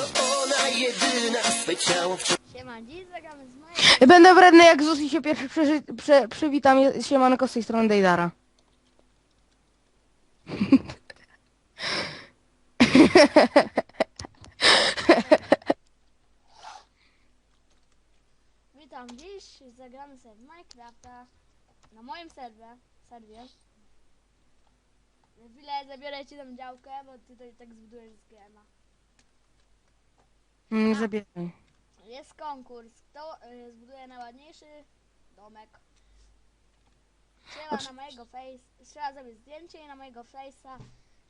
ona jedyna swe ciało wciąż Siema, dziś zagramy z moim... Będę wredny jak Zusi się pierwszy przyży, prze, przywitam. Je- Siemanko z tej strony Dejdara. Witam, dziś zagramy sobie w Minecrafta na moim serwie, serwie. Za chwilę zabiorę ci tam działkę, bo ty tutaj tak zbudujesz z GMA. Nie zabieraj. Jest konkurs, kto y, zbuduje najładniejszy domek. Trzeba na mojego face, trzeba zrobić zdjęcie i na mojego face'a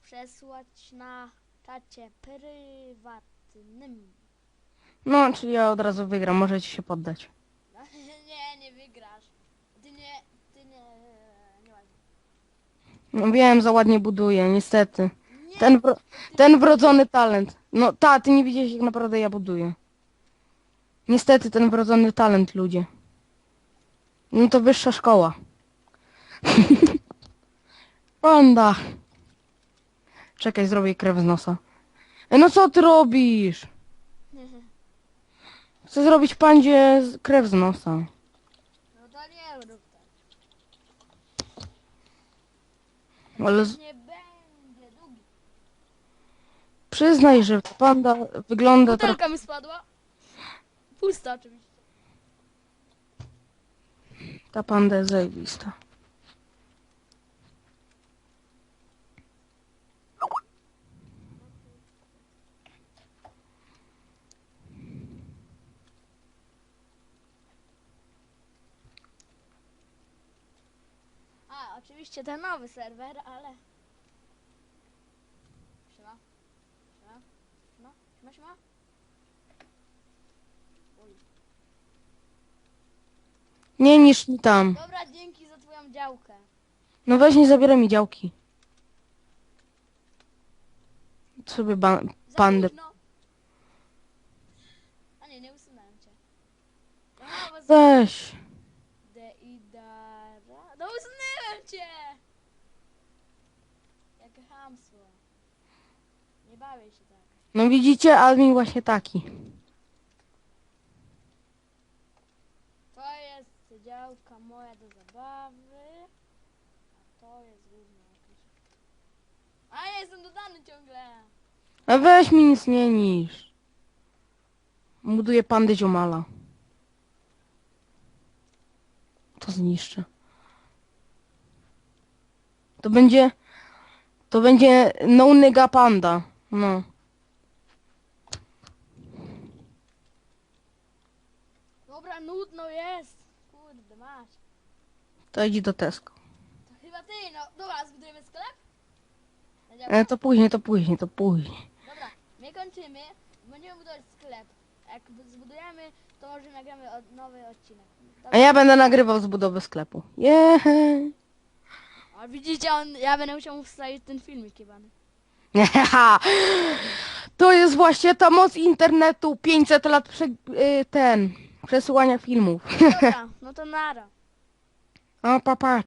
przesłać na czacie prywatnym. No, czyli ja od razu wygram, możecie się poddać. nie, nie wygrasz. Ty nie, ty nie, nie ładnie. No wiem, za ładnie buduję, niestety. Ten, wro, ten wrodzony talent. No ta, ty nie widziałeś jak naprawdę ja buduję. Niestety ten wrodzony talent, ludzie. No to wyższa szkoła. Panda. Czekaj, zrobię krew z nosa. Ej, no co ty robisz? Chcę zrobić pandzie z- krew z nosa. No to nie rób tak. Ale z... Nie. Przyznaj, że panda wygląda. Butelka mi spadła. Pusta oczywiście. Ta panda jest zajebista. A, oczywiście ten nowy serwer, ale... Siema. Siema. Siema. Oj. Nie niż mi tam. Dobra, dzięki za twoją działkę. No weź nie zabieraj mi działki. Sobie ba- Za pandę. późno. A nie, nie usunąłem cię. Bo z... Weź. Deidara... No usunąłem cię! Jakie hamstwo. Nie bawię się tak. No widzicie, admin właśnie taki. To jest działka moja do zabawy. A to jest główna jakaś. A ja jestem dodany ciągle. A weź mi nic nie niż. Buduję pandę ziomala. To zniszczę. To będzie... To będzie no nigga panda. No. Dobra, nudno jest. Kurde, masz. To idź do Tesco. To chyba ty, no. Dobra, zbudujemy sklep? E, to później, to później, to później. Dobra, my kończymy. Będziemy budować sklep. Jak zbudujemy, to może nagramy od, nowy odcinek. A Dobra. ja będę nagrywał z budowy sklepu. Yeah. A widzicie, on, ja będę musiał mu wstawić ten filmik jebany. To jest właśnie ta moc internetu. 500 lat prze, y, ten przesyłania filmów. Dobra, no to nara. O, papa.